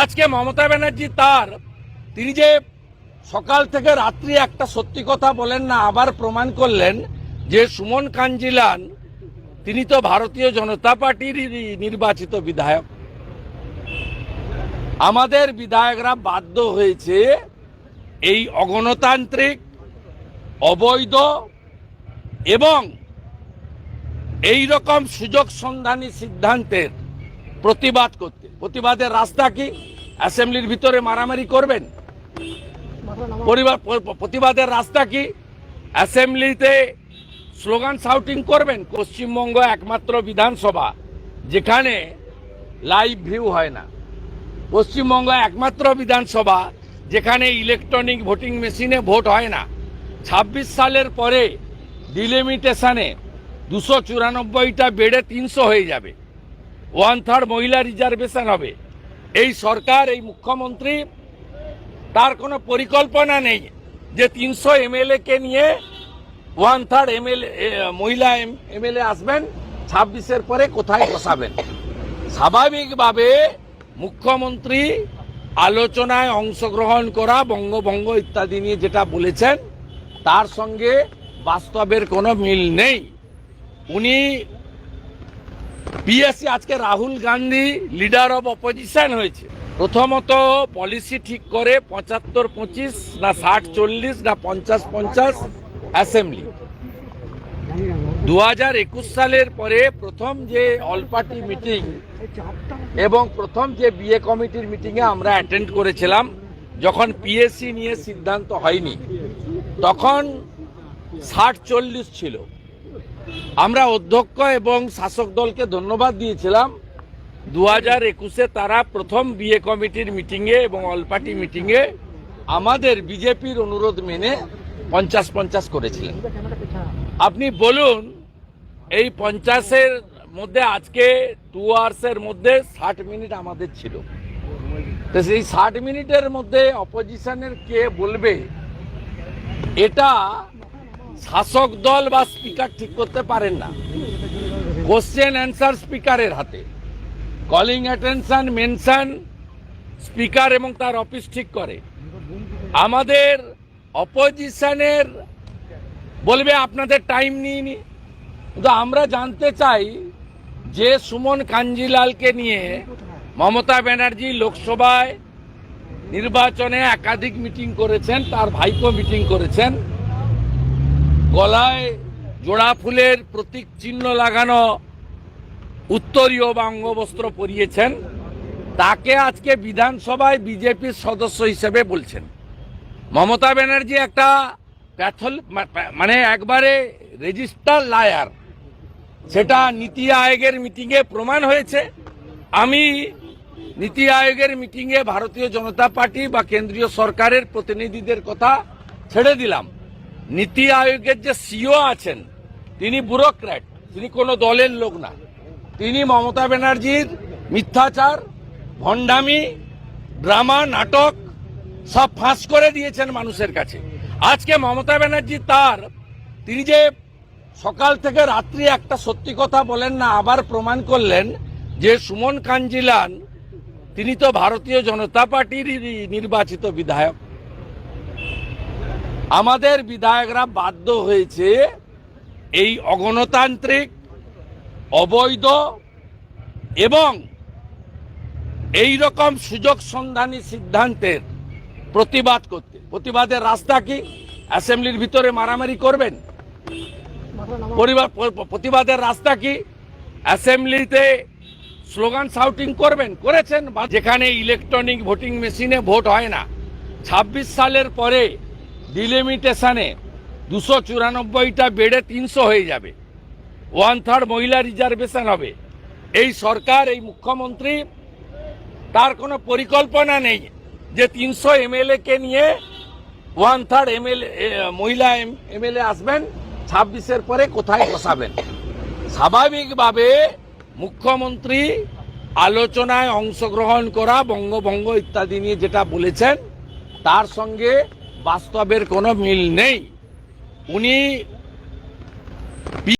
আজকে মমতা ব্যানার্জি তার, তিনি যে সকাল থেকে রাত্রি একটা সত্যি কথা বলেন না, আবার প্রমাণ করলেন যে সুমন কাঞ্জিলান, তিনি তো ভারতীয় জনতা পার্টির নির্বাচিত বিধায়ক। আমাদের বিধায়করা বাধ্য হয়েছে এই অগণতান্ত্রিক, অবৈধ এবং এই রকম সুযোগ সন্ধানী সিদ্ধান্তের প্রতিবাদ করতে। প্রতিবাদের রাস্তা কি? অ্যাসেম্বলির ভিতরে মারামারি করবেন? পরিবার প্রতিবাদের রাস্তা কি? অ্যাসেম্বলিতে স্লোগান শাউটিং করবেন পশ্চিমবঙ্গ একমাত্র বিধানসভা, যেখানে লাইভ ভিউ হয় না। পশ্চিমবঙ্গ একমাত্র বিধানসভা, যেখানে ইলেকট্রনিক ভোটিং মেশিনে ভোট হয় না। ছাব্বিশ সালের পরে ডিলিমিটেশনে দুশো চুরানব্বইটা বেড়ে তিনশো হয়ে যাবে। ওয়ান থার্ড মহিলা রিজার্ভেশন হবে। এই সরকার, এই মুখ্যমন্ত্রী, তার কোনো পরিকল্পনা নেই যে তিনশো এমএলএ কে নিয়ে ওয়ান থার্ড এমএলএ মহিলা এমএলএ আসবেন, ছাব্বিশের পরে কোথায় বসাবেন? স্বাভাবিকভাবে মুখ্যমন্ত্রী আলোচনায় অংশগ্রহণ করা, বঙ্গভঙ্গ ইত্যাদি নিয়ে যেটা বলেছেন, তার সঙ্গে বাস্তবের কোনো মিল নেই। উনি পিএসসি আজকে Rahul Gandhi leader of opposition হয়েছে। প্রথমত পলিসি ঠিক করে পঁচাত্তর পঁচিশ না ষাট চল্লিশ না পঞ্চাশ পঞ্চাশ অ্যাসেম্বলি দু হাজার একুশ সালের পরে প্রথম যে অল পার্টি মিটিং এবং প্রথম যে বিএ কমিটির মিটিংয়ে আমরা অ্যাটেন্ড করেছিলাম, যখন পিএসসি নিয়ে সিদ্ধান্ত হয়নি, তখন ষাট চল্লিশ ছিল। আমরা অধ্যক্ষ এবং শাসক দলকে ধন্যবাদ দিয়েছিলাম। দু হাজার একুশে তারা প্রথম বিএ কমিটির মিটিংয়ে এবং অল পার্টি মিটিংয়ে আমাদের বিজেপির অনুরোধ মেনে পঞ্চাশ পঞ্চাশ করেছিলেন। আপনি বলুন, এই পঞ্চাশের মধ্যে আজকে টু আওয়ার্সের মধ্যে ষাট মিনিট আমাদের ছিল। তো সেই ষাট মিনিটের মধ্যে অপোজিশনের কে বলবে, এটা শাসক দল বা স্পিকার ঠিক করতে পারেন না। কোশ্চেন অ্যান্সার স্পিকারের হাতে। কলিং অ্যাটেনশন মেনশন স্পিকার এবং তার অফিস ঠিক করে। আমাদের অপোজিশনের বলবে, আপনাদের টাইম নিয়ে কিন্তু আমরা জানতে চাই যে সুমন কাঞ্জিলালকে নিয়ে মমতা ব্যানার্জি লোকসভায় নির্বাচনে একাধিক মিটিং করেছেন, তার ভাইপো মিটিং করেছেন। গলায় জোড়া ফুলের প্রতীক চিহ্ন লাগানো উত্তরীয় বা অঙ্গবস্ত্র পরিয়েছেন, তাকে আজকে বিধানসভায় বিজেপির সদস্য হিসেবে বলছেন। মমতা ব্যানার্জি একটা প্যাথল মানে একবারে রেজিস্টার লায়ার। সেটা নীতি আয়োগের মিটিংয়ে প্রমাণ হয়েছে। আমি নীতি আয়োগের মিটিংয়ে ভারতীয় জনতা পার্টি বা কেন্দ্রীয় সরকারের প্রতিনিধিদের কথা ছেড়ে দিলাম। নীতি আয়োগের যে সিও আছেন, তিনি ব্যুরোক্র্যাট, তিনি কোনো দলের লোক না। তিনি মমতা ব্যানার্জির মিথ্যাচার, ভণ্ডামি, ড্রামা, নাটক, সব ফাঁস করে দিয়েছেন মানুষের কাছে। আজকে মমতা ব্যানার্জি তার, তিনি যে সকাল থেকে রাত্রি একটা সত্যি কথা বলেন না, আবার প্রমাণ করলেন যে সুমন কাঞ্জিলান, তিনি তো ভারতীয় জনতা পার্টির নির্বাচিত বিধায়ক। আমাদের বিধায়করা বাধ্য হয়েছে এই অগণতান্ত্রিক, অবৈধ এবং এই রকম সুযোগ সন্ধানী সিদ্ধান্তের প্রতিবাদ করতে। প্রতিবাদের রাস্তা কি? অ্যাসেম্বলির ভিতরে মারামারি করবেন? পরিবার প্রতিবাদের রাস্তা কি? অ্যাসেম্বলিতে স্লোগান শাউটিং করবেন? করেছেন যেখানে ইলেকট্রনিক ভোটিং মেশিনে ভোট হয় না। ছাব্বিশ সালের পরে ডিলিমিটেশনে দুশো চুরানব্বইটা বেড়ে তিনশো হয়ে যাবে। ওয়ান থার্ড মহিলা রিজার্ভেশন হবে। এই সরকার, এই মুখ্যমন্ত্রী, তার কোনো পরিকল্পনা নেই যে তিনশো এমএলএ কে নিয়ে ওয়ান থার্ড এমএলএ মহিলা এমএলএ আসবেন, ছাব্বিশের পরে কোথায় বসাবেন? স্বাভাবিকভাবে মুখ্যমন্ত্রী আলোচনায় অংশগ্রহণ করা, বঙ্গভঙ্গ ইত্যাদি নিয়ে যেটা বলেছেন, তার সঙ্গে বাস্তবের কোনো মিল নেই। উনি